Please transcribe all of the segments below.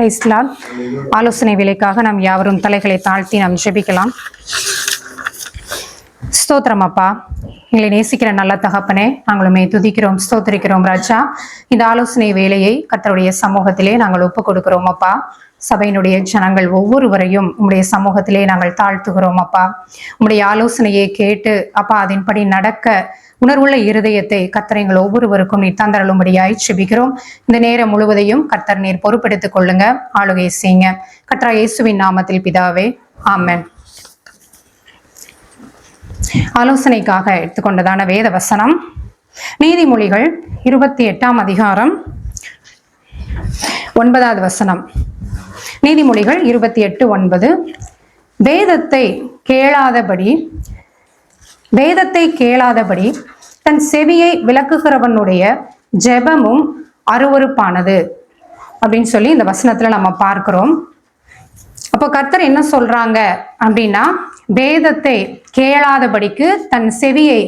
கிரைஸ்லால் ஆலோசனை விலைக்காக நாம் யாவரும் தலைகளை தாழ்த்தி நாம் ஜெபிக்கலாம். ஸ்தோத்திரம் அப்பா. எங்களை நேசிக்கிற நல்ல தகப்பனே நாங்களுமே துதிக்கிறோம் ஸ்தோத்திரிக்கிறோம் ராஜா. இந்த ஆலோசனை வேலையை கத்தருடைய சமூகத்திலே நாங்கள் ஒப்புக் கொடுக்கிறோம் அப்பா. சபையினுடைய ஜனங்கள் ஒவ்வொருவரையும் உம்முடைய சமூகத்திலே நாங்கள் தாழ்த்துகிறோம் அப்பா. உம்முடைய ஆலோசனையை கேட்டு அப்பா அதன்படி நடக்க உணர்வுள்ள இருதயத்தை கர்த்தர் எங்கள் ஒவ்வொருவருக்கும் நீர் தந்தரலும்படியாய் செபிக்கிறோம். இந்த நேரம் முழுவதையும் கத்தர் நீர் பொறுப்பெடுத்துக் கொள்ளுங்க ஆளுகை செய்யுங்க. கத்ரா இயேசுவின் நாமத்தில் பிதாவே ஆமன். ஆலோசனைக்காக எடுத்துக்கொண்டதான வேத வசனம் நீதிமொழிகள் இருபத்தி எட்டாம் அதிகாரம் ஒன்பதாவது வசனம். நீதிமொழிகள் இருபத்தி எட்டு ஒன்பது. வேதத்தை கேளாதபடி வேதத்தை கேளாதபடி தன் செவியை விளக்குகிறவனுடைய ஜெபமும் அருவருப்பானது. அப்படின்னு சொல்லி இந்த வசனத்துல நம்ம பார்க்கிறோம். அப்போ கர்த்தர் என்ன சொல்றாங்க அப்படின்னா வேதத்தை கேளாதபடிக்கு தன் செவியை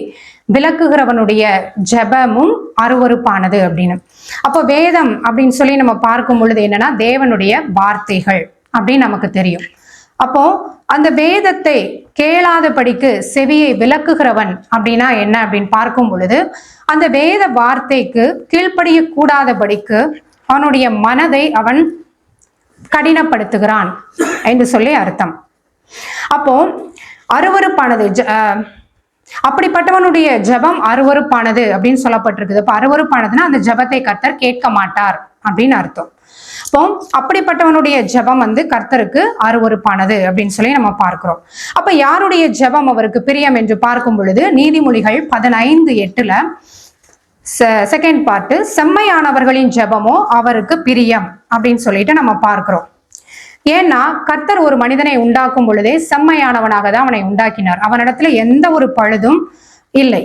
விளக்குகிறவனுடைய ஜெபமும் அருவருப்பானது அப்படின்னு. அப்போ வேதம் அப்படின்னு சொல்லி நம்ம பார்க்கும் பொழுது என்னன்னா தேவனுடைய வார்த்தைகள் அப்படின்னு நமக்கு தெரியும். அப்போ அந்த வேதத்தை கேளாதபடிக்கு செவியை விளக்குகிறவன் அப்படின்னா என்ன அப்படின்னு பார்க்கும் பொழுது அந்த வேத வார்த்தைக்கு கீழ்ப்படிய கூடாதபடிக்கு அவனுடைய மனதை அவன் கடினப்படுத்துகிறான் என்று சொல்லி அர்த்தம். அப்போ அருவருப்பானது அப்படிப்பட்டவனுடைய ஜெபம் அருவருப்பானது அப்படின்னு சொல்லப்பட்டிருக்குது. அப்ப அருவருப்பானதுன்னா அந்த ஜெபத்தை கர்த்தர் கேட்க மாட்டார் அப்படின்னு அர்த்தம். அப்போ அப்படிப்பட்டவனுடைய ஜெபம் வந்து கர்த்தருக்கு அருவருப்பானது அப்படின்னு சொல்லி நம்ம பார்க்கிறோம். அப்ப யாருடைய ஜெபம் அவருக்கு பிரியம் என்று பார்க்கும் பொழுது நீதிமொழிகள் பதினைந்து எட்டுல செகண்ட் பார்ட்டு செம்மையானவர்களின் ஜெபமோ அவருக்கு பிரியம் அப்படின்னு சொல்லிட்டு நம்ம பார்க்கிறோம். ஏன்னா கர்த்தர் ஒரு மனிதனை உண்டாக்கும் பொழுதே செம்மையானவனாக தான் அவனை உண்டாக்கினார். அவனிடத்துல எந்த ஒரு பழுதும் இல்லை.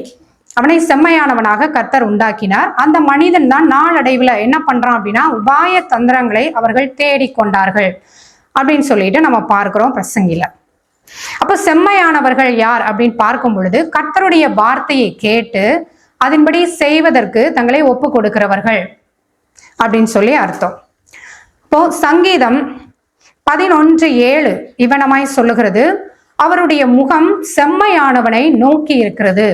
அவனை செம்மையானவனாக கர்த்தர் உண்டாக்கினார். அந்த மனிதன் தான் நாளடைவுல என்ன பண்றான் அப்படின்னா உபாய தந்திரங்களை அவர்கள் தேடிக்கொண்டார்கள் அப்படின்னு சொல்லிட்டு நம்ம பார்க்கிறோம் பிரசங்கில அப்ப செம்மையானவர்கள் யார் அப்படின்னு பார்க்கும் பொழுது கர்த்தருடைய வார்த்தையை கேட்டு அதன்படி செய்வதற்கு தங்களை ஒப்பு கொடுக்கிறவர்கள் அப்படின்னு சொல்லி அர்த்தம். இப்போ சங்கீதம் பதினொன்று ஏழு இவனமாய் சொல்லுகிறது அவருடைய முகம் செம்மையானவனை நோக்கி இருக்கிறது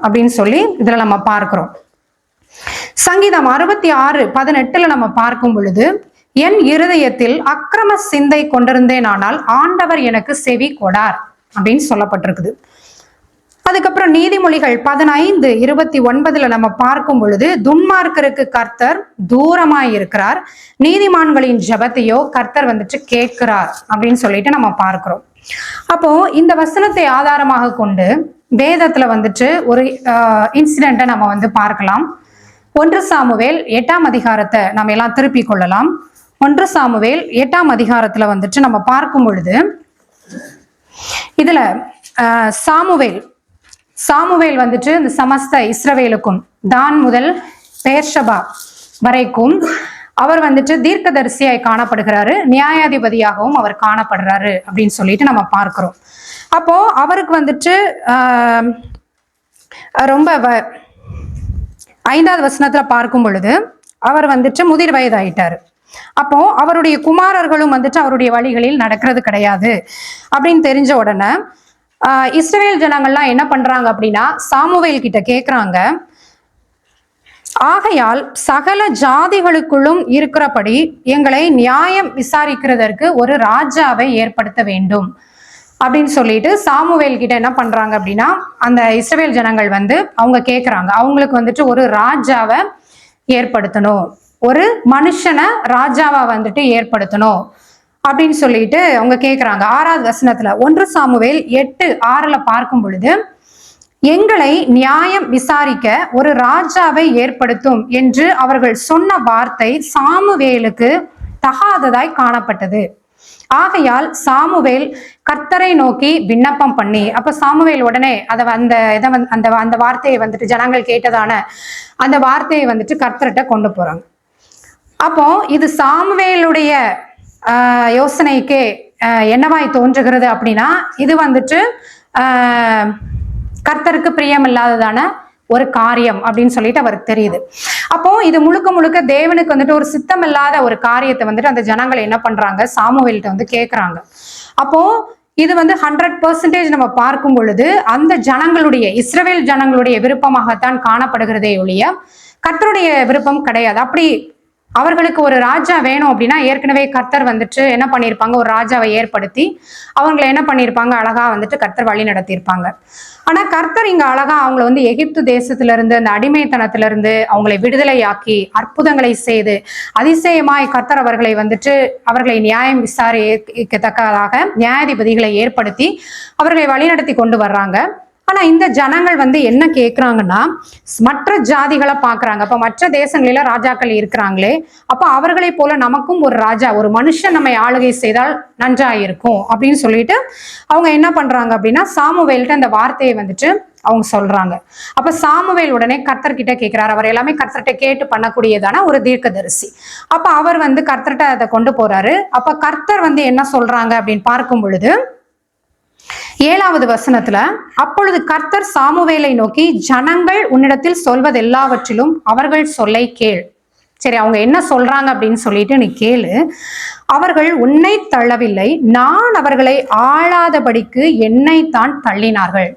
அப்படின்னு சொல்லி இதுல நம்ம பார்க்கிறோம். சங்கீதம் அறுபத்தி ஆறு பதினெட்டுல நம்ம பார்க்கும் பொழுது என் இருதயத்தில் அக்கிரம சிந்தை கொண்டிருந்தேனானால் ஆண்டவர் எனக்கு செவி கொடார் அப்படின்னு சொல்லப்பட்டிருக்குது. அதுக்கப்புறம் நீதிமொழிகள் பதினைந்து இருபத்தி ஒன்பதுல நம்ம பார்க்கும் பொழுது துன்மார்க்கருக்கு கர்த்தர் தூரமாய் இருக்கிறார். நீதிமான்களின் ஜெபத்தையோ கர்த்தர் வந்துட்டு கேட்கிறார் அப்படின்னு சொல்லிட்டு நம்ம பார்க்கிறோம். அப்போ இந்த வசனத்தை ஆதாரமாக கொண்டு வேதத்துல வந்துட்டு ஒரு இன்சிடென்ட்டை நம்ம வந்து பார்க்கலாம். ஒன்று சாமுவேல் எட்டாம் அதிகாரத்தை நம்ம எல்லாம் திருப்பி கொள்ளலாம். ஒன்று சாமுவேல் எட்டாம் அதிகாரத்துல வந்துட்டு நம்ம பார்க்கும் பொழுது இதுல சாமுவேல் சாமுவேல் வந்துட்டு இந்த சமஸ்த இஸ்ரவேலுக்கும் தான் முதல் பேர்ஷபா வரைக்கும் அவர் வந்துட்டு தீர்க்கதரிசியாய் காணப்படுகிறாரு. நியாயாதிபதியாகவும் அவர் காணப்படுறாரு அப்படின்னு சொல்லிட்டு நம்ம பார்க்கிறோம். அப்போ அவருக்கு வந்துட்டு ஆஹ், ரொம்ப வ- ஐந்தாவது வசனத்துல பார்க்கும் பொழுது அவர் வந்துட்டு முதிர் வயதாயிட்டாரு. அப்போ அவருடைய குமாரர்களும் வந்துட்டு அவருடைய வழிகளில் நடக்கிறது கிடையாது அப்படின்னு தெரிஞ்ச உடனே ஆஹ், இஸ்ரவேல் ஜனங்கள்லாம் என்ன பண்றாங்க அப்படின்னா சாமுவேல் கிட்ட கேட்குறாங்க ஆகையால் சகல ஜாதிகளுக்குள்ளும் இருக்கிறபடி எங்களை நியாயம் விசாரிக்கிறதற்கு ஒரு ராஜாவை ஏற்படுத்த வேண்டும். அப்படின்னு சொல்லிட்டு சாமுவேல் கிட்ட என்ன பண்றாங்க அப்படின்னா அந்த இஸ்ரவேல் ஜனங்கள் வந்து அவங்க கேட்குறாங்க அவங்களுக்கு வந்துட்டு ஒரு ராஜாவை ஏற்படுத்தணும். ஒரு மனுஷனை ராஜாவா வந்துட்டு ஏற்படுத்தணும். அப்படின்னு சொல்லிட்டு அவங்க கேட்குறாங்க ஆறாவது வசனத்துல ஒன்று சாமுவேல் எட்டு ஆறுல பார்க்கும் பொழுது எங்களை நியாயம் விசாரிக்க ஒரு ராஜாவை ஏற்படுத்தும் என்று அவர்கள் சொன்ன வார்த்தை சாமுவேலுக்கு தகாததாய் காணப்பட்டது. ஆகையால் சாமுவேல் கர்த்தரை நோக்கி விண்ணப்பம் பண்ணி அப்ப சாமுவேல் உடனே அதை அந்த இதை வந்து அந்த அந்த வார்த்தையை வந்துட்டு ஜனங்கள் கேட்டதான அந்த வார்த்தையை வந்துட்டு கர்த்தர்கிட்ட கொண்டு போறாங்க. அப்போ இது சாமுவேலுடைய யோசனைக்கு என்னவாய் தோன்றுகிறது அப்படின்னா இது வந்துட்டு கர்த்தருக்கு பிரியமில்லாததான ஒரு காரியம் அப்படின்னு சொல்லிட்டு அவருக்கு தெரியுது. அப்போ இது முழுக்க முழுக்க தேவனுக்கு வந்துட்டு ஒரு சித்தம் இல்லாத ஒரு காரியத்தை வந்துட்டு அந்த ஜனங்கள் என்ன பண்றாங்க? சாமுவேல்கிட்ட வந்து கேட்குறாங்க அப்போ இது வந்து ஹண்ட்ரட் பர்சன்டேஜ் நம்ம பார்க்கும் பொழுது அந்த ஜனங்களுடைய இஸ்ரவேல் ஜனங்களுடைய விருப்பமாகத்தான் காணப்படுகிறதே ஒழிய கர்த்தருடைய விருப்பம் கிடையாது. அப்படி அவர்களுக்கு ஒரு ராஜா வேணும் அப்படின்னா ஏற்கனவே கர்த்தர் வந்துட்டு என்ன பண்ணியிருப்பாங்க? ஒரு ராஜாவை ஏற்படுத்தி அவங்களை என்ன பண்ணியிருப்பாங்க? அழகா வந்துட்டு கர்த்தர் வழி நடத்தியிருப்பாங்க. ஆனா கர்த்தர் இங்க அழகா அவங்கள வந்து எகிப்து தேசத்துல இருந்து அந்த அடிமைத்தனத்துல இருந்து அவங்களை விடுதலையாக்கி அற்புதங்களை செய்து அதிசயமாய் கர்த்தர் அவர்களை வந்துட்டு அவர்களை நியாயம் விசாரிக்கத்தக்கதாக நியாயாதிபதிகளை ஏற்படுத்தி அவர்களை வழிநடத்தி கொண்டு வர்றாங்க. ஆனா இந்த ஜனங்கள் வந்து என்ன கேக்குறாங்கன்னா மற்ற ஜாதிகளை பாக்குறாங்க. அப்ப மற்ற தேசங்களில ராஜாக்கள் இருக்கிறாங்களே அப்ப அவர்களை போல நமக்கும் ஒரு ராஜா ஒரு மனுஷன் நம்மை ஆளுகை செய்தால் நன்றா இருக்கும் அப்படின்னு சொல்லிட்டு அவங்க என்ன பண்றாங்க அப்படின்னா சாமுவேல்கிட்ட அந்த வார்த்தையை வந்துட்டு அவங்க சொல்றாங்க. அப்ப சாமுவேல் உடனே கர்த்தர்கிட்ட கேட்கிறார் அவர் எல்லாமே கர்த்தர்கிட்ட கேட்டு பண்ணக்கூடியதான ஒரு தீர்க்கதரிசி. அப்ப அவர் வந்து கர்த்தர்கிட்ட அதை கொண்டு போறாரு. அப்ப கர்த்தர் வந்து என்ன சொல்றாங்க அப்படின்னு பார்க்கும் பொழுது ஏழாவது வசனத்துல அப்பொழுது கர்த்தர் சாமுவேலை நோக்கி ஜனங்கள் உன்னிடத்தில் சொல்வது எல்லாவற்றிலும் அவர்கள் சொல்லை கேள். சரி அவங்க என்ன சொல்றாங்க அப்படின்னு சொல்லிட்டு நீ கேளு. அவர்கள் உன்னை தள்ளவில்லை நான் அவர்களை ஆளாதபடிக்கு என்னை தான் தள்ளினார்கள்.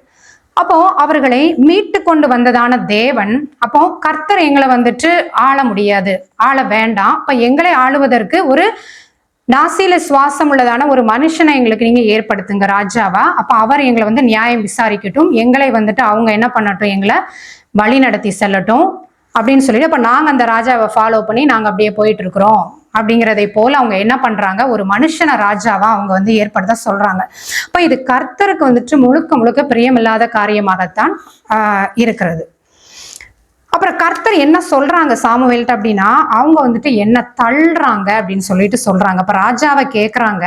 அப்போ அவர்களை மீட்டு கொண்டு வந்ததான தேவன் அப்போ கர்த்தர் எங்களை வந்துட்டு ஆள முடியாது ஆள வேண்டாம். அப்ப எங்களை ஆளுவதற்கு ஒரு நாசியில சுவாசம் உள்ளதான ஒரு மனுஷனை எங்களுக்கு நீங்க ஏற்படுத்துங்க ராஜாவா. அப்ப அவர் எங்களை வந்து நியாயம் விசாரிக்கட்டும். எங்களை வந்துட்டு அவங்க என்ன பண்ணட்டும் எங்களை வழி நடத்தி செல்லட்டும் அப்படின்னு சொல்லிட்டு அப்ப நாங்க அந்த ராஜாவை ஃபாலோ பண்ணி நாங்க அப்படியே போயிட்டு இருக்கிறோம். அப்படிங்கிறதை போல அவங்க என்ன பண்றாங்க ஒரு மனுஷனை ராஜாவா அவங்க வந்து ஏற்படுத்த சொல்றாங்க. இப்போ இது கர்த்தருக்கு வந்துட்டு முழுக்க முழுக்க பிரியமில்லாத காரியமாகத்தான் ஆஹ் இருக்கிறது. அப்புறம் கர்த்தர் என்ன சொல்றாங்க சாமுவேல்ட்ட அப்படின்னா அவங்க வந்துட்டு என்ன தள்ளுறாங்க அப்படின்னு சொல்லிட்டு சொல்றாங்க. அப்ப ராஜாவை கேட்குறாங்க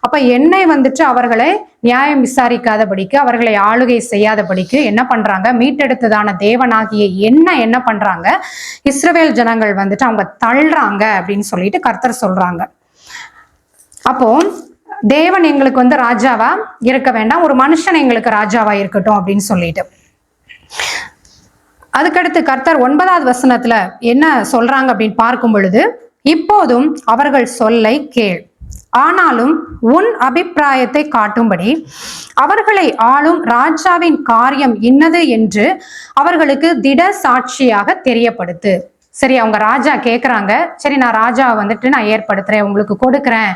அப்ப என்னை வந்துட்டு அவர்களை நியாயம் விசாரிக்காதபடிக்கு அவர்களை ஆளுகை செய்யாதபடிக்கு என்ன பண்றாங்க? மீட்டெடுத்ததான தேவனாகிய என்ன என்ன பண்றாங்க? இஸ்ரவேல் ஜனங்கள் வந்துட்டு அவங்க தள்ளுறாங்க அப்படின்னு சொல்லிட்டு கர்த்தர் சொல்றாங்க. அப்போ தேவன் எங்களுக்கு வந்து ராஜாவா இருக்க வேண்டாம். ஒரு மனுஷன் எங்களுக்கு ராஜாவா இருக்கட்டும் அப்படின்னு சொல்லிட்டு. அதுக்கடுத்து கர்த்தர் ஒன்பதாவது வசனத்துல என்ன சொல்றாங்க அப்படின்னு பார்க்கும் பொழுது இப்போதும் அவர்கள் சொல்லை கேள். ஆனாலும் உன் அபிப்பிராயத்தை காட்டும்படி அவர்களை ஆளும் ராஜாவின் காரியம் இன்னது என்று அவர்களுக்கு திட சாட்சியாக தெரியப்படுத்து. சரி அவங்க ராஜா கேட்குறாங்க சரி நான் ராஜா வந்துட்டு நான் ஏற்படுத்துறேன் உங்களுக்கு கொடுக்குறேன்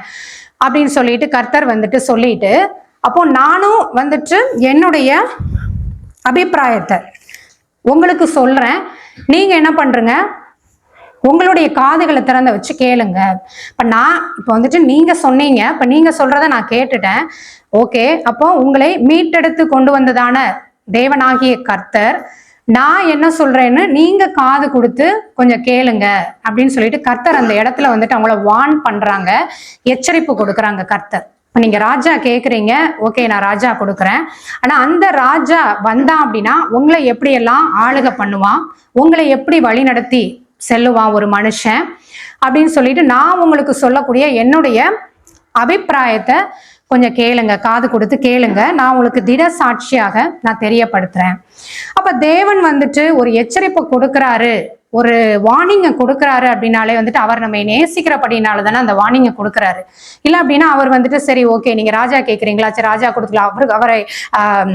அப்படின்னு சொல்லிட்டு கர்த்தர் வந்துட்டு சொல்லிட்டு அப்போ நானும் வந்துட்டு என்னுடைய அபிப்பிராயத்தை உங்களுக்கு சொல்கிறேன் நீங்கள் என்ன பண்ணுறங்க உங்களுடைய காதுகளை திறந்த வச்சு கேளுங்க. இப்போ நான் இப்போ வந்துட்டு நீங்கள் சொன்னீங்க. இப்போ நீங்கள் சொல்கிறத நான் கேட்டுட்டேன். ஓகே அப்போ உங்களை மீட்டெடுத்து கொண்டு வந்ததான தேவனாகிய கர்த்தர் நான் என்ன சொல்றேன்னு நீங்க காது கொடுத்து கொஞ்சம் கேளுங்க அப்படின்னு சொல்லிட்டு கர்த்தர் அந்த இடத்துல வந்துட்டு அவங்கள வார்ன் பண்றாங்க. எச்சரிப்பு கொடுக்குறாங்க கர்த்தர். இப்போ நீங்கள் ராஜா கேட்குறீங்க ஓகே நான் ராஜா கொடுக்குறேன். ஆனால் அந்த ராஜா வந்தான் அப்படின்னா உங்களை எப்படியெல்லாம் ஆளுக பண்ணுவான்? உங்களை எப்படி வழி நடத்தி செல்லுவான் ஒரு மனுஷன்? அப்படின்னு சொல்லிட்டு நான் உங்களுக்கு சொல்லக்கூடிய என்னுடைய அபிப்பிராயத்தை கொஞ்சம் கேளுங்க காது கொடுத்து கேளுங்க. நான் உங்களுக்கு திட சாட்சியாக நான் தெரியப்படுத்துறேன். அப்ப தேவன் வந்துட்டு ஒரு எச்சரிப்பை கொடுக்கறாரு. ஒரு வார்னிங்கை கொடுக்குறாரு அப்படின்னாலே வந்துட்டு அவர் நம்ம நேசிக்கிறபடினால தானே அந்த வார்னிங்கை கொடுக்குறாரு. இல்லை அப்படின்னா அவர் வந்துட்டு சரி ஓகே நீங்க ராஜா கேட்குறீங்களா சரி ராஜா கொடுக்கலாம் அவருக்கு அவரை ஆஹ்,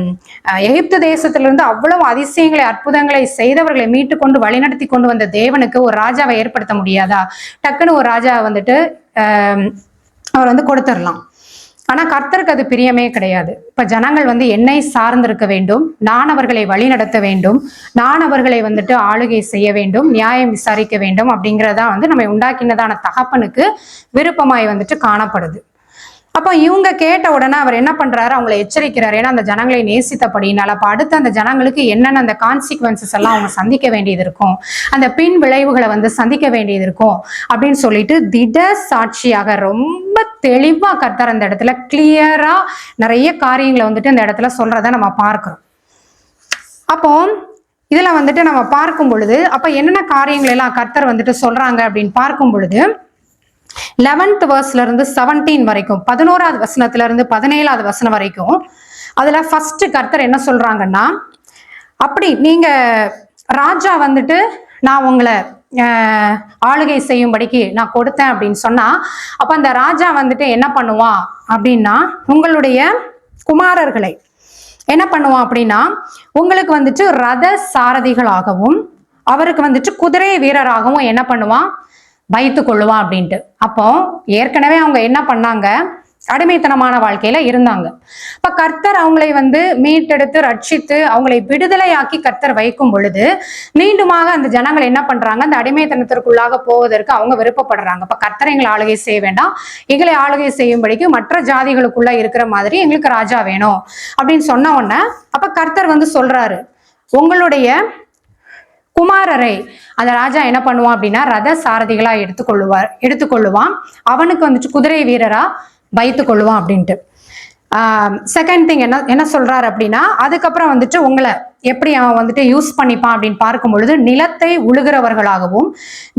எகிப்து தேசத்திலிருந்து அவ்வளவு அதிசயங்களை அற்புதங்களை செய்தவர்களை மீட்டு கொண்டு வழிநடத்தி கொண்டு வந்த தேவனுக்கு ஒரு ராஜாவை ஏற்படுத்த முடியாதா? டக்குன்னு ஒரு ராஜா வந்துட்டு அவர் வந்து கொடுத்துடலாம் ஆனா கர்த்தருக்கு அது பிரியமே கிடையாது. இப்ப ஜனங்கள் வந்து என்னை சார்ந்திருக்க வேண்டும் நான் அவர்களை வழி நடத்த வேண்டும் நான் அவர்களை வந்துட்டு ஆளுகை செய்ய வேண்டும் நியாயம் விசாரிக்க வேண்டும் அப்படிங்கறதா வந்து நம்ம உண்டாக்கினதான தகப்பனுக்கு விருப்பமாய் வந்துட்டு காணப்படுது. அப்போ இவங்க கேட்ட உடனே அவர் என்ன பண்றாரு? அவங்களை எச்சரிக்கிறாரு. ஏன்னா அந்த ஜனங்களை நேசித்தபடினால அப்ப அடுத்து அந்த ஜனங்களுக்கு என்னென்ன அந்த கான்சிக்வன்சஸ் எல்லாம் அவங்க சந்திக்க வேண்டியது இருக்கும்? அந்த பின் விளைவுகளை வந்து சந்திக்க வேண்டியது இருக்கும் அப்படின்னு சொல்லிட்டு திட சாட்சியாக ரொம்ப தெளிவா கர்த்தர் அந்த இடத்துல கிளியரா நிறைய காரியங்களை வந்துட்டு அந்த இடத்துல சொல்றத நம்ம பார்க்கிறோம். அப்போ இதுல வந்துட்டு நம்ம பார்க்கும் பொழுது அப்ப என்னென்ன காரியங்கள் எல்லாம் கர்த்தர் வந்துட்டு சொல்றாங்க அப்படின்னு பார்க்கும் பொழுது லெவன்த் வேர்ஸ்ல இருந்து செவன்டீன் வரைக்கும் பதினோராவது வசனத்துல இருந்து பதினேழாவது வசனம் வரைக்கும் அதுல ஃபர்ஸ்ட் கர்த்தர் என்ன சொல்றாங்கன்னா அப்படி நீங்க ராஜா வந்துட்டு நான் உங்களை ஆளுகை செய்யும்படிக்கு நான் கொடுத்தேன் அப்படின்னு சொன்னா அப்ப அந்த ராஜா வந்துட்டு என்ன பண்ணுவான் அப்படின்னா உங்களுடைய குமாரர்களை என்ன பண்ணுவான் அப்படின்னா உங்களுக்கு வந்துட்டு ரத சாரதிகளாகவும் அவருக்கு வந்துட்டு குதிரை வீரராகவும் என்ன பண்ணுவான்? வைத்து கொள்ளுவான் அப்படின்ட்டு. அப்போ ஏற்கனவே அவங்க என்ன பண்ணாங்க? அடிமைத்தனமான வாழ்க்கையில இருந்தாங்க. இப்ப கர்த்தர் அவங்களை வந்து மீட்டெடுத்து ரட்சித்து அவங்களை விடுதலையாக்கி கர்த்தர் வைக்கும் பொழுது மீண்டுமாக அந்த ஜனங்கள் என்ன பண்றாங்க? அந்த அடிமைத்தனத்திற்குள்ளாக போவதற்கு அவங்க விருப்பப்படுறாங்க. இப்ப கர்த்தர் எங்களை ஆளுகை செய்ய வேண்டாம். எங்களை ஆளுகை செய்யும்படிக்கு மற்ற ஜாதிகளுக்குள்ள இருக்கிற மாதிரி எங்களுக்கு ராஜா வேணும் அப்படின்னு சொன்ன உடனே அப்ப கர்த்தர் வந்து சொல்றாரு. உங்களுடைய குமாரரை. அந்த ராஜா என்ன பண்ணுவான் அப்படின்னா ரத சாரதிகளா எடுத்துக்கொள்ளுவார் எடுத்துக்கொள்ளுவான். அவனுக்கு வந்துட்டு குதிரை வீரரா வைத்து கொள்ளுவான் அப்படின்ட்டு. செகண்ட் திங் என்ன என்ன சொல்றாரு அப்படின்னா அதுக்கப்புறம் வந்துட்டு உங்களை எப்படி அவன் வந்துட்டு யூஸ் பண்ணிப்பான் அப்படின்னு பார்க்கும் பொழுது நிலத்தை உழுகிறவர்களாகவும்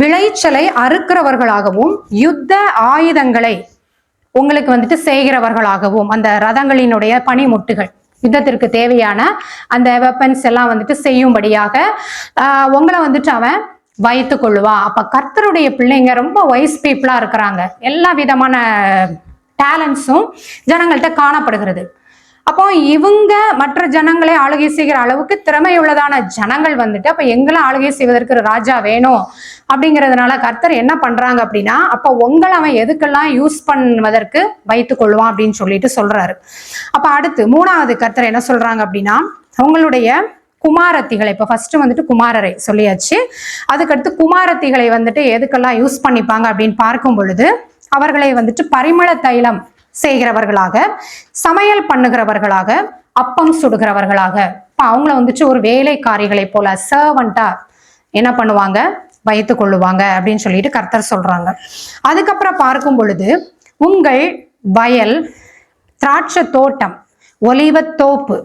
விளைச்சலை அறுக்கிறவர்களாகவும் யுத்த ஆயுதங்களை உங்களுக்கு வந்துட்டு செய்கிறவர்களாகவும் அந்த ரதங்களினுடைய பனிமுட்டுகள். யுத்தத்திற்கு தேவையான அந்த வெப்பன்ஸ் எல்லாம் வந்துட்டு செய்யும்படியாக உங்களை வந்துட்டு அவன் வைத்து கொள்ளுவா அப்ப கர்த்தருடைய பிள்ளைங்க ரொம்ப வைஸ் பீப்புளா இருக்கிறாங்க. எல்லா விதமான டேலண்ட்ஸும் ஜனங்கள்கிட்ட காணப்படுகிறது. அப்போ இவங்க மற்ற ஜனங்களை ஆளுகை செய்கிற அளவுக்கு திறமையுள்ளதான ஜனங்கள் வந்துட்டு அப்ப எங்களை ஆளுகை செய்வதற்கு ராஜா வேணும் அப்படிங்கிறதுனால கர்த்தர் என்ன பண்றாங்க அப்படின்னா அப்ப உங்களை அவன் எதுக்கெல்லாம் யூஸ் பண்ணுவதற்கு வைத்துக் கொள்வான் அப்படின்னு சொல்லிட்டு சொல்றாரு. அப்ப அடுத்து மூணாவது கர்த்தர் என்ன சொல்றாங்க அப்படின்னா அவங்களுடைய குமாரத்திகளை இப்போ ஃபர்ஸ்ட் வந்துட்டு குமாரரை சொல்லியாச்சு. அதுக்கடுத்து குமாரத்திகளை வந்துட்டு எதுக்கெல்லாம் யூஸ் பண்ணிப்பாங்க அப்படின்னு பார்க்கும் பொழுது அவர்களை வந்துட்டு பரிமள தைலம் செய்கிறவர்களாக சமையல் பண்ணுகிறவர்களாக அப்பம் சுடுகிறவர்களாக. இப்போ அவங்கள வந்துட்டு ஒரு வேலைக்காரிகளை போல சர்வெண்டா என்ன பண்ணுவாங்க? வைத்து கொள்ளுவாங்க அப்படின்னு சொல்லிட்டு கர்த்தர் சொல்றாங்க. அதுக்கப்புறம் பார்க்கும் பொழுது உங்கள் வயல் திராட்சை தோட்டம் ஒலிவத் தோப்பு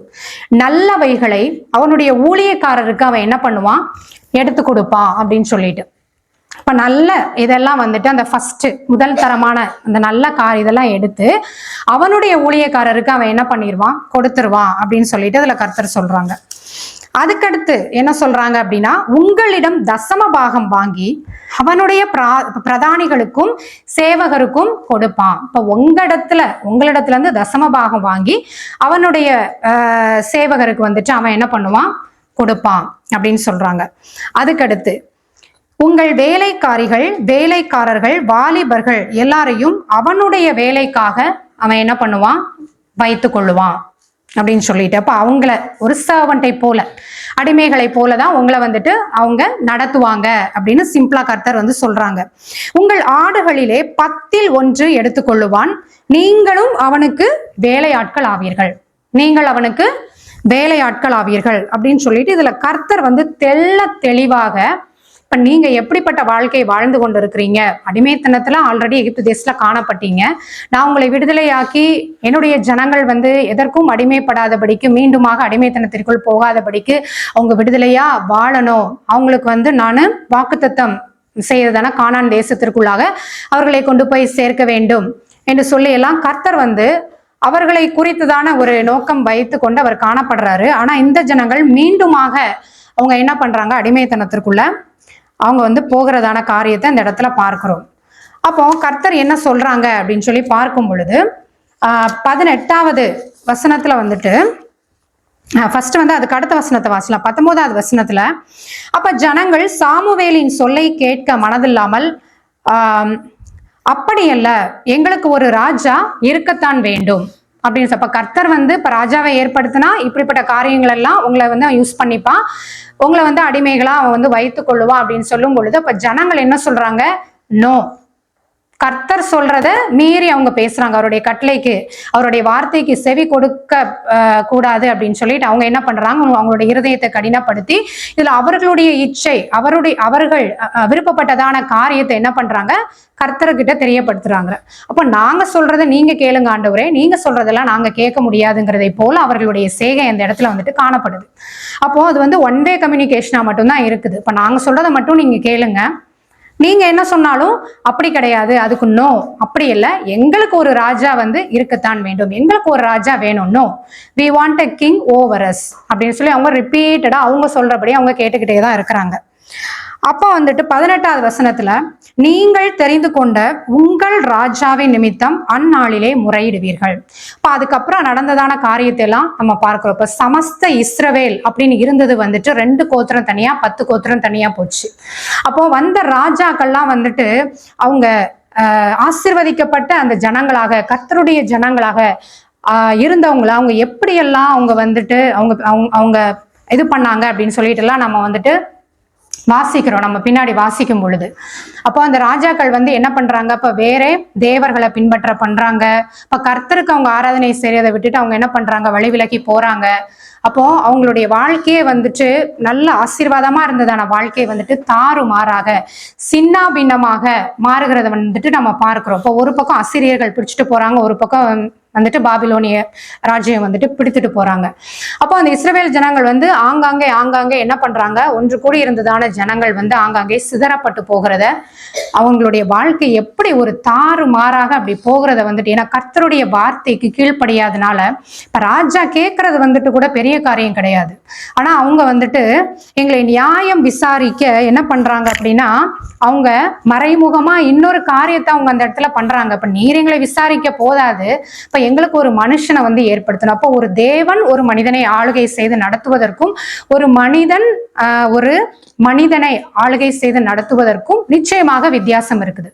நல்லவைகளை அவனுடைய ஊழியக்காரருக்கு அவன் என்ன பண்ணுவான்? எடுத்து கொடுப்பான் அப்படின்னு சொல்லிட்டு. இப்ப நல்ல இதெல்லாம் வந்துட்டு அந்த ஃபர்ஸ்ட் முதல் தரமான அந்த நல்ல கார் இதெல்லாம் எடுத்து அவனுடைய ஊழியக்காரருக்கு அவன் என்ன பண்ணிடுவான் கொடுத்துருவான் அப்படின்னு சொல்லிட்டு அதுல கர்த்தர் சொல்றாங்க. அதுக்கடுத்து என்ன சொல்றாங்க அப்படின்னா உங்களிடம் தசம பாகம் வாங்கி அவனுடைய பிரா- பிரதானிகளுக்கும் சேவகருக்கும் கொடுப்பான். இப்ப உங்களிடத்துல உங்களிடத்துல இருந்து தசம பாகம் வாங்கி அவனுடைய ஆஹ், சேவகருக்கு வந்துட்டு அவன் என்ன பண்ணுவான்? கொடுப்பான் அப்படின்னு சொல்றாங்க. அதுக்கடுத்து உங்கள் வேலைக்காரிகள் வேலைக்காரர்கள் வாலிபர்கள் எல்லாரையும் அவனுடைய வேலைக்காக அவன் என்ன பண்ணுவான்? வைத்து கொள்ளுவான். அப்படின்னு சொல்லிட்டு அப்போ அவங்கள ஒரு சர்வன்ட்டை போல அடிமைகளை போல தான் உங்களை வந்துட்டு அவங்க நடத்துவாங்க அப்படின்னு சிம்பிளா கர்த்தர் வந்து சொல்றாங்க. உங்கள் ஆடுகளிலே பத்தில் ஒன்று எடுத்துக்கொள்ளுவான் நீங்களும் அவனுக்கு வேலையாட்கள் ஆவீர்கள். நீங்கள் அவனுக்கு வேலையாட்கள் ஆவீர்கள் அப்படின்னு சொல்லிட்டு இதுல கர்த்தர் வந்து தெள்ள தெளிவாக இப்ப நீங்க எப்படிப்பட்ட வாழ்க்கை வாழ்ந்து கொண்டு இருக்கிறீங்க அடிமைத்தனத்துல ஆல்ரெடி எகிப்து தேசத்துல காணப்பட்டீங்க. நான் உங்களை விடுதலையாக்கி என்னுடைய ஜனங்கள் வந்து எதற்கும் அடிமைப்படாதபடிக்கு மீண்டுமாக அடிமைத்தனத்திற்குள் போகாதபடிக்கு அவங்க விடுதலையா வாழணும். அவங்களுக்கு வந்து நான் வாக்குத்தத்தம் செய்யறதான காணான் தேசத்திற்குள்ளாக அவர்களை கொண்டு போய் சேர்க்க வேண்டும் என்று சொல்லி எல்லாம் கர்த்தர் வந்து அவர்களை குறித்துதான ஒரு நோக்கம் வைத்து கொண்டு அவர் காணப்படுறாரு. ஆனா இந்த ஜனங்கள் மீண்டுமாக அவங்க என்ன பண்றாங்க? அடிமைத்தனத்திற்குள்ள அவங்க வந்து போகிறதான காரியத்தை அந்த இடத்துல பார்க்கிறோம். அப்போ கர்த்தர் என்ன சொல்றாங்க அப்படின்னு சொல்லி பார்க்கும் பொழுது பதினெட்டாவது வசனத்துல வந்துட்டு ஃபர்ஸ்ட் வந்து அதுக்கு அடுத்த வசனத்தை வாசலாம் பத்தொன்பதாவது வசனத்துல அப்ப ஜனங்கள் சாமுவேலின் சொல்லை கேட்க மனதில்லாமல் ஆம், அப்படி அல்ல எங்களுக்கு ஒரு ராஜா இருக்கத்தான் வேண்டும். அப்படின்னு சொல்ல- அப்ப கர்த்தர் வந்து இப்ப ராஜாவை ஏற்படுத்தினா இப்படிப்பட்ட காரியங்கள் எல்லாம் உங்களை வந்து அவன் யூஸ் பண்ணிப்பான். உங்களை வந்து அடிமைகளா அவன் வந்து வைத்துக் கொள்ளுவான் அப்படின்னு சொல்லும் பொழுது அப்ப ஜனங்கள் என்ன சொல்றாங்க? நோ கர்த்தர் சொல்றத மீறி அவங்க பேசுறாங்க. அவருடைய கட்டளைக்கு அவருடைய வார்த்தைக்கு செவி கொடுக்க கூடாது அப்படின்னு சொல்லிட்டு அவங்க என்ன பண்றாங்க? அவங்க- அவங்களுடைய இருதயத்தை கடினப்படுத்தி இதுல அவர்களுடைய இச்சை அவருடைய அவர்கள் விருப்பப்பட்டதான காரியத்தை என்ன பண்றாங்க? கர்த்தர்கிட்ட தெரியப்படுத்துறாங்க. அப்போ நாங்க சொல்றத நீங்க கேளுங்க ஆண்டவரே. நீங்க சொல்றதெல்லாம் நாங்க கேட்க முடியாதுங்கிறதை போல அவர்களுடைய சேகை அந்த இடத்துல வந்துட்டு காணப்படுது. அப்போ அது வந்து ஒன் வே கம்யூனிகேஷனா மட்டும்தான் இருக்குது. இப்போ நாங்க சொல்றதை மட்டும் நீங்க கேளுங்க. நீங்க என்ன சொன்னாலும் அப்படி கிடையாது அதுக்கு நோ அப்படி இல்லை. எங்களுக்கு ஒரு ராஜா வந்து இருக்கத்தான் வேண்டும். எங்களுக்கு ஒரு ராஜா வேணும். No we want a king over us அப்படின்னு சொல்லி அவங்க ரிப்பீட்டடா அவங்க சொல்றபடி அவங்க கேட்டுக்கிட்டே தான் இருக்கிறாங்க. அப்போ வந்துட்டு பதினெட்டாவது வசனத்துல நீங்கள் தெரிந்து கொண்ட உங்கள் ராஜாவின் நிமித்தம் அந்நாளிலே முறையிடுவீர்கள். இப்போ அதுக்கப்புறம் நடந்ததான காரியத்தை எல்லாம் நம்ம பார்க்கிறோம். இப்போ சமஸ்த இஸ்ரவேல் அப்படின்னு இருந்தது வந்துட்டு ரெண்டு கோத்திரம் தனியா பத்து கோத்திரம் தனியா போச்சு. அப்போ வந்த ராஜாக்கள்லாம் வந்துட்டு அவங்க ஆஹ், அந்த ஜனங்களாக கர்த்தருடைய ஜனங்களாக இருந்தவங்களை இருந்தவங்கள அவங்க எப்படியெல்லாம் அவங்க வந்துட்டு அவங்க அவங்க அவங்க இது பண்ணாங்க அப்படின்னு சொல்லிட்டு எல்லாம் நம்ம வந்துட்டு வாசிக்கிறோம் நம்ம பின்னாடி வாசிக்கும் பொழுது. அப்போ அந்த ராஜாக்கள் வந்து என்ன பண்றாங்க? அப்ப வேற தேவர்களை பின்பற்ற பண்றாங்க. இப்ப கர்த்தருக்கு அவங்க ஆராதனை செய்யறதை விட்டுட்டு அவங்க என்ன பண்றாங்க? வழி விலக்கி போறாங்க. அப்போ அவங்களுடைய வாழ்க்கையே வந்துட்டு நல்ல ஆசீர்வாதமா இருந்ததான வாழ்க்கை வந்துட்டு தாறுமாறாக சின்னா பின்னமாக மாறுகிறத வந்துட்டு நம்ம பார்க்கிறோம். இப்போ ஒரு பக்கம் அசிரியர்கள் பிடிச்சிட்டு போறாங்க ஒரு பக்கம் வந்துட்டு பாபிலோனிய ராஜ்யம் வந்துட்டு பிடித்துட்டு போறாங்க. அப்போ அந்த இஸ்ரேல் ஜனங்கள் வந்து ஆங்காங்கே ஆங்காங்கே என்ன பண்றாங்க? ஒன்று கூடி இருந்ததான ஜனங்கள் வந்து ஆங்காங்கே சிதறப்பட்டு போகிறத அவங்களுடைய வாழ்க்கை எப்படி ஒரு தாறு மாறாக அப்படி போகிறத வந்துட்டு ஏன்னா கர்த்தருடைய வார்த்தைக்கு கீழ்ப்படியாதனால இப்ப ராஜா கேட்கறது வந்துட்டு கூட பெரிய காரியம் கிடையாது. ஆனா அவங்க வந்துட்டு எங்களை நியாயம் விசாரிக்க என்ன பண்றாங்க அப்படின்னா அவங்க மறைமுகமா இன்னொரு காரியத்தை அவங்க அந்த இடத்துல பண்றாங்க. இப்ப நீர் எங்களை விசாரிக்க போதாது. இப்ப எங்களுக்கு ஒரு மனுஷனை வந்து ஏற்படுத்தணும். அப்போ ஒரு தேவன் ஒரு மனிதனை ஆளுகை செய்து நடத்துவதற்கும் ஒரு மனிதன் ஒரு மனிதனை ஆளுகை செய்து நடத்துவதற்கும் நிச்சயமாக வித்தியாசம் இருக்குது.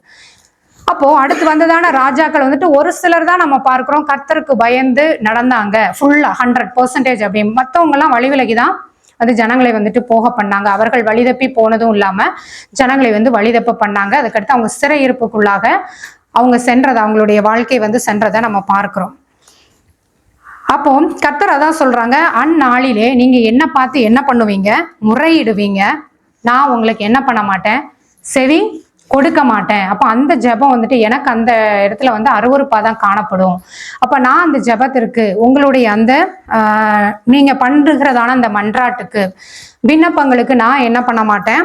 அப்போ அடுத்து வந்ததான ராஜாக்கள் வந்துட்டு ஒரு சிலர் தான் நம்ம பார்க்கிறோம். கர்த்தருக்கு பயந்து நடந்தாங்க. ஃபுல்லா ஹண்ட்ரட் பர்சன்டேஜ் அப்படி. மற்றவங்க எல்லாம் வழி தான் அது ஜனங்களை வந்துட்டு போக பண்ணாங்க. அவர்கள் வழிதப்பி போனதும் இல்லாம ஜனங்களை வந்து வழிதப்ப பண்ணாங்க. அதுக்கடுத்து அவங்க சிறையிருப்புக்குள்ளாக அவங்க சென்றதை அவங்களுடைய வாழ்க்கை வந்து சென்றதை நம்ம பார்க்குறோம். அப்போ கர்த்தர் அதான் சொல்றாங்க அந்நாளிலே நீங்க என்ன பார்த்து என்ன பண்ணுவீங்க? முறையிடுவீங்க. நான் உங்களுக்கு என்ன பண்ண மாட்டேன்? செவி கொடுக்க மாட்டேன். அப்போ அந்த ஜெபம் வந்துட்டு எனக்கு அந்த இடத்துல வந்து அருவறுப்பாக தான் காணப்படும். அப்போ நான் அந்த ஜெபத்திற்கு உங்களுடைய அந்த நீங்கள் பண்ணுறதான பண்ணுகிறதான அந்த மன்றாட்டுக்கு விண்ணப்பங்களுக்கு நான் என்ன பண்ண மாட்டேன்?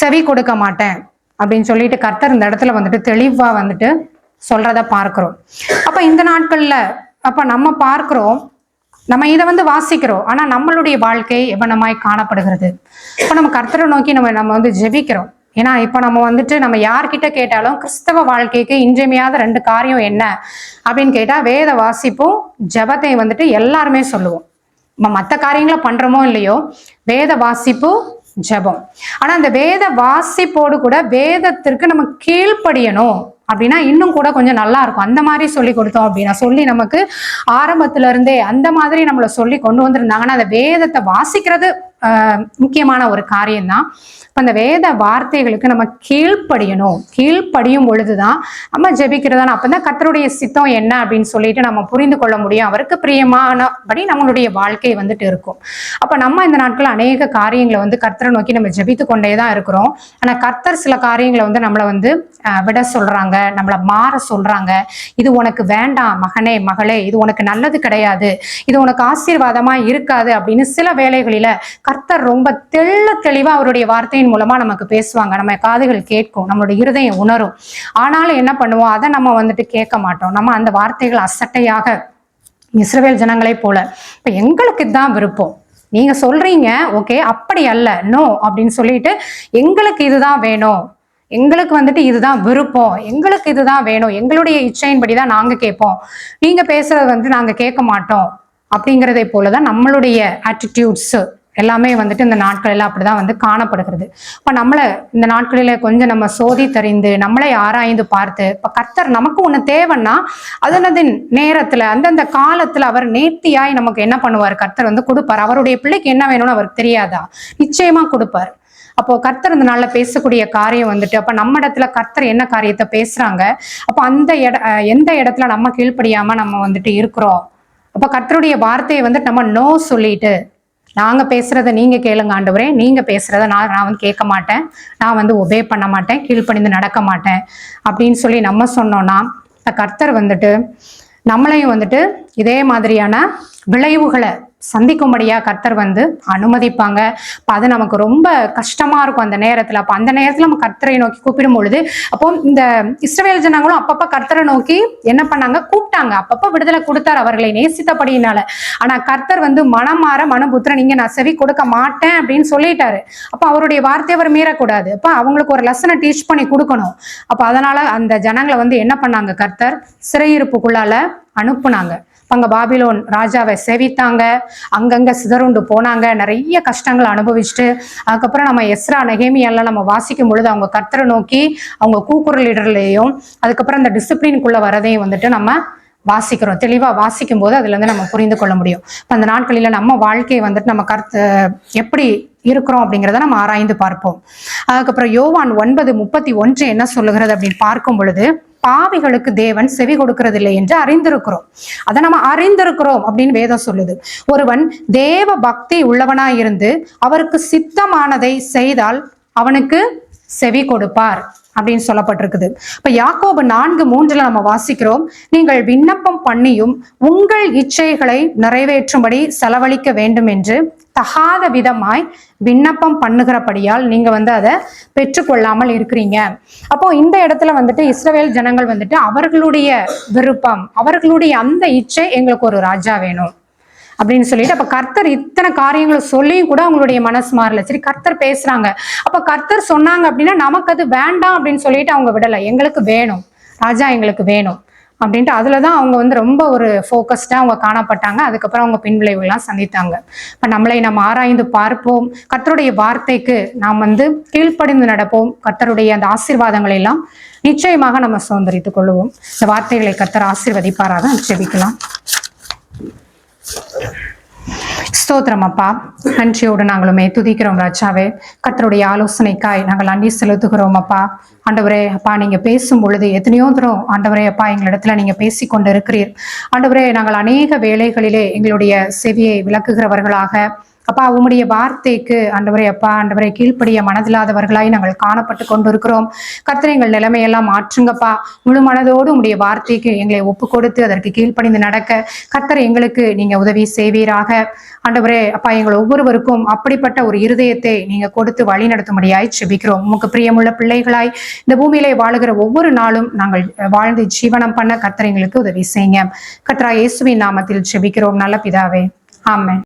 செவி கொடுக்க மாட்டேன். அப்படின்னு சொல்லிட்டு கர்த்தர் இந்த இடத்துல வந்துட்டு தெளிவா வந்துட்டு சொல்றத பார்க்கிறோம். அப்ப இந்த நாட்கள்ல அப்ப நம்ம பார்க்கிறோம் நம்ம இதை வந்து வாசிக்கிறோம். ஆனா நம்மளுடைய வாழ்க்கை எவனமாய் காணப்படுகிறது? இப்ப நம்ம கர்த்தரை நோக்கி நம்ம நம்ம வந்து ஜெபிக்கிறோம். ஏன்னா இப்ப நம்ம வந்துட்டு நம்ம யார்கிட்ட கேட்டாலும் கிறிஸ்தவ வாழ்க்கைக்கு இன்றியமையாத ரெண்டு காரியம் என்ன? அப்படின்னு கேட்டா வேத வாசிப்பும் ஜெபத்தை வந்துட்டு எல்லாருமே சொல்லுவோம். நம்ம மற்ற காரியங்களை பண்றோமோ இல்லையோ வேத வாசிப்பு ஜெபம். ஆனா அந்த வேத வாசிப்போடு கூட வேதத்திற்கு நம்ம கீழ்ப்படியணும் அப்படின்னா இன்னும் கூட கொஞ்சம் நல்லா இருக்கும். அந்த மாதிரி சொல்லி கொடுத்தோம் அப்படின்னா சொல்லி நமக்கு ஆரம்பத்துல இருந்தே அந்த மாதிரி நம்மளை சொல்லி கொண்டு வந்திருந்தாங்கன்னா அந்த வேதத்தை வாசிக்கிறது முக்கியமான ஒரு காரியம்தான். இப்போ அந்த வேத வார்த்தைகளுக்கு நம்ம கீழ்ப்படியணும். கீழ்ப்படியும் பொழுதுதான் நம்ம ஜெபிக்கிறதான அப்பதான் கர்த்தருடைய சித்தம் என்ன அப்படின்னு சொல்லிட்டு நம்ம புரிந்து கொள்ள முடியும். அவருக்கு பிரியமானபடி நம்மளுடைய வாழ்க்கை வந்துட்டு இருக்கும். அப்ப நம்ம இந்த நாட்கள் அநேக காரியங்களை வந்து கர்த்தரை நோக்கி நம்ம ஜெபித்து கொண்டே தான் இருக்கிறோம். ஆனா கர்த்தர் சில காரியங்களை வந்து நம்மளை வந்து ஆஹ், விட சொல்றாங்க நம்மளை மாற சொல்றாங்க. இது உனக்கு வேண்டாம் மகனே மகளே இது உனக்கு நல்லது கிடையாது. இது உனக்கு ஆசீர்வாதமா இருக்காது அப்படின்னு சில வேலைகளில கர்த்தர் ரொம்ப தெள்ள தெளிவா அவருடைய வார்த்தையின் மூலமா நமக்கு பேசுவாங்க. நம்ம காதுகள் கேட்கும் நம்மளுடைய இருதயம் உணரும். ஆனாலும் என்ன பண்ணுவோம்? அதை நம்ம வந்துட்டு கேட்க மாட்டோம். நம்ம அந்த வார்த்தைகள் அசட்டையாக இஸ்ரவேல் ஜனங்களை போல. இப்ப எங்களுக்கு இதுதான் விருப்பம். நீங்க சொல்றீங்க ஓகே அப்படி அல்ல. நோ அப்படின்னு சொல்லிட்டு எங்களுக்கு இதுதான் வேணும். எங்களுக்கு வந்துட்டு இதுதான் விருப்பம். எங்களுக்கு இதுதான் வேணும். எங்களுடைய இச்சையின்படி தான் நாங்கள் கேட்போம். நீங்கள் பேசுறது வந்து நாங்கள் கேட்க மாட்டோம். அப்படிங்கிறதை போல தான் நம்மளுடைய ஆட்டிடியூட்ஸு எல்லாமே வந்துட்டு இந்த நாட்களில் அப்படிதான் வந்து காணப்படுகிறது. இப்போ நம்மளை இந்த நாட்களில கொஞ்சம் நம்ம சோதி தெரிந்து நம்மளை ஆராய்ந்து பார்த்து இப்போ கர்த்தர் நமக்கு ஒன்று தேவைன்னா அதனது நேரத்தில் அந்தந்த காலத்தில் அவர் நேர்த்தியாய் நமக்கு என்ன பண்ணுவார்? கர்த்தர் வந்து கொடுப்பார். அவருடைய பிள்ளைக்கு என்ன வேணும்னு அவருக்கு தெரியாதா? நிச்சயமா கொடுப்பார். அப்போ கர்த்தர் இந்த நாளில் பேசக்கூடிய காரியம் வந்துட்டு அப்போ நம்ம இடத்துல கர்த்தர் என்ன காரியத்தை பேசுறாங்க? அப்போ அந்த இட எந்த இடத்துல நம்ம கீழ்ப்படியாம நம்ம வந்துட்டு இருக்கிறோம்? அப்போ கர்த்தருடைய வார்த்தையை வந்துட்டு நம்ம நோ சொல்லிட்டு நாங்கள் பேசுகிறத நீங்கள் கேளுங்க ஆண்டவரே. நீங்கள் பேசுகிறத நான் நான் வந்து கேட்க மாட்டேன். நான் வந்து ஒபே பண்ண மாட்டேன். கீழ்ப்பணிந்து நடக்க மாட்டேன். அப்படின்னு சொல்லி நம்ம சொன்னோன்னா இந்த கர்த்தர் வந்துட்டு நம்மளையும் வந்துட்டு இதே மாதிரியான விளைவுகளை சந்திக்கும்படியாக கர்த்தர் வந்து அனுமதிப்பாங்க. அப்போ அது நமக்கு ரொம்ப கஷ்டமாக இருக்கும் அந்த நேரத்தில். அப்போ அந்த நேரத்தில் நம்ம கர்த்தரை நோக்கி கூப்பிடும் பொழுது அப்போ இந்த இஸ்ரவேல் ஜனங்களும் அப்பப்போ கர்த்தரை நோக்கி என்ன பண்ணாங்க? கூப்பிட்டாங்க. அப்பப்போ விடுதலை கொடுத்தார் அவர்களை நேசித்தபடியினால. ஆனால் கர்த்தர் வந்து மனம் மாற மனபுத்திரன் நீங்க நான் செவி கொடுக்க மாட்டேன் அப்படின்னு சொல்லிட்டாரு. அப்போ அவருடைய வார்த்தையை அவர் மீறக்கூடாது. அப்போ அவங்களுக்கு ஒரு லெசனை டீச் பண்ணி கொடுக்கணும். அப்போ அதனால் அந்த ஜனங்களை வந்து என்ன பண்ணாங்க? கர்த்தர் சிறையிருப்புக்குள்ளால அனுப்புனாங்க. அங்க பாபிலோன் ராஜாவை சேவித்தாங்க. அங்கங்க சிதறுண்டு போனாங்க. நிறைய கஷ்டங்களை அனுபவிச்சுட்டு அதுக்கப்புறம் நம்ம எஸ்ரா நெகேமியெல்லாம் நம்ம வாசிக்கும் பொழுது அவங்க கர்த்தரை நோக்கி அவங்க கூக்குரலிடலையும் அதுக்கப்புறம் அந்த டிசிப்ளினுக்குள்ள வரதையும் வந்துட்டு நம்ம வாசிக்கிறோம். தெளிவா வாசிக்கும் போது அதுல இருந்து நம்ம புரிந்து கொள்ள முடியும். இப்போ அந்த நாட்களில நம்ம வாழ்க்கையை வந்துட்டு நம்ம கருத்து எப்படி இருக்கிறோம் அப்படிங்கிறத நம்ம ஆராய்ந்து பார்ப்போம். அதுக்கப்புறம் யோவான் ஒன்பது முப்பத்தி ஒன்று என்ன சொல்லுகிறது அப்படின்னு பார்க்கும் பொழுது பாவிகளுக்கு தேவன் செவி கொடுக்கறதில்லை என்று அறிந்திருக்கிறோம். அதை நம்ம அறிந்திருக்கிறோம் அப்படின்னு வேதம் சொல்லுது. ஒருவன் தேவ பக்தி உள்ளவனாய் இருந்து அவருக்கு சித்தமானதை செய்தால் அவனுக்கு செவி கொடுப்பார் அப்படின்னு சொல்லப்பட்டிருக்குது. இப்ப யாக்கோபு நான்கு மூன்றுல நம்ம வாசிக்கிறோம். நீங்கள் விண்ணப்பம் பண்ணியும் உங்கள் இச்சைகளை நிறைவேற்றும்படி செலவழிக்க வேண்டும் என்று தகாத விதமாய் விண்ணப்பம் பண்ணுகிறபடியால் நீங்க வந்து அதை பெற்றுக்கொள்ளாமல் இருக்கிறீங்க. அப்போ இந்த இடத்துல வந்துட்டு இஸ்ரவேல் ஜனங்கள் வந்துட்டு அவர்களுடைய விருப்பம் அவர்களுடைய அந்த இச்சை எங்களுக்கு ஒரு ராஜா வேணும் அப்படின்னு சொல்லிட்டு அப்ப கர்த்தர் இத்தனை காரியங்களை சொல்லியும் கூட அவங்களுடைய மனசு மாறல. சரி கர்த்தர் பேசுறாங்க. அப்ப கர்த்தர் சொன்னாங்க அப்படின்னா நமக்கு அது வேண்டாம் அப்படின்னு சொல்லிட்டு அவங்க விடல. எங்களுக்கு வேணும். ராஜா எங்களுக்கு வேணும். அப்படின்ட்டு அதில் தான் அவங்க வந்து ரொம்ப ஒரு ஃபோக்கஸ்டாக அவங்க காணப்பட்டாங்க. அதுக்கப்புறம் அவங்க பின்விளைவுகள்லாம் சந்தித்தாங்க. இப்போ நம்மளை நம்ம ஆராய்ந்து பார்ப்போம். கத்தருடைய வார்த்தைக்கு நாம் வந்து கீழ்ப்படிந்து நடப்போம். கத்தருடைய அந்த ஆசீர்வாதங்களை எல்லாம் நிச்சயமாக நம்ம சுதந்திரித்துக் கொள்வோம் இந்த வார்த்தைகளை கத்தர் ஆசீர்வதிப்பாராக. ஜெபிக்கலாம் ஸ்தோத்திரம் அப்பா. நன்றியோடு நாங்களுமே துதிக்கிறோம் ராஜாவே. கத்தருடைய ஆலோசனைக்காய் நாங்கள் நன்றி செலுத்துகிறோம் அப்பா. ஆண்டவரே அப்பா நீங்க பேசும் பொழுது எத்தனையோ தூரம் ஆண்டவரே அப்பா எங்களிடத்துல நீங்க பேசி கொண்டு இருக்கிறீர் ஆண்டவரே நாங்கள் அநேக வேலைகளிலே எங்களுடைய செவியை விளக்குகிறவர்களாக அப்பா உம்முடைய வார்த்தைக்கு ஆண்டவரே அப்பா ஆண்டவரை கீழ்ப்படிய மனதில்லாதவர்களாய் நாங்கள் காணப்பட்டு கொண்டிருக்கிறோம். கர்த்தரை எங்கள் நிலைமையெல்லாம் மாற்றுங்கப்பா. முழு மனதோடு உம்முடைய வார்த்தைக்கு எங்களை ஒப்பு கொடுத்து அதற்கு கீழ்ப்படிந்து நடக்க கர்த்தரை எங்களுக்கு நீங்க உதவி செய்வீராக. ஆண்டவரே அப்பா எங்கள் ஒவ்வொருவருக்கும் அப்படிப்பட்ட ஒரு இருதயத்தை நீங்க கொடுத்து வழி நடத்தும்படியாய் செபிக்கிறோம். உமக்கு பிரியமுள்ள பிள்ளைகளாய் இந்த பூமியிலே வாழுகிற ஒவ்வொரு நாளும் நாங்கள் வாழ்ந்து ஜீவனம் பண்ண கர்த்தரை எங்களுக்கு உதவி செய்யுங்க. கத்ரா இயேசுவின் நாமத்தில் செபிக்கிறோம். நல்ல பிதாவே. ஆமாம்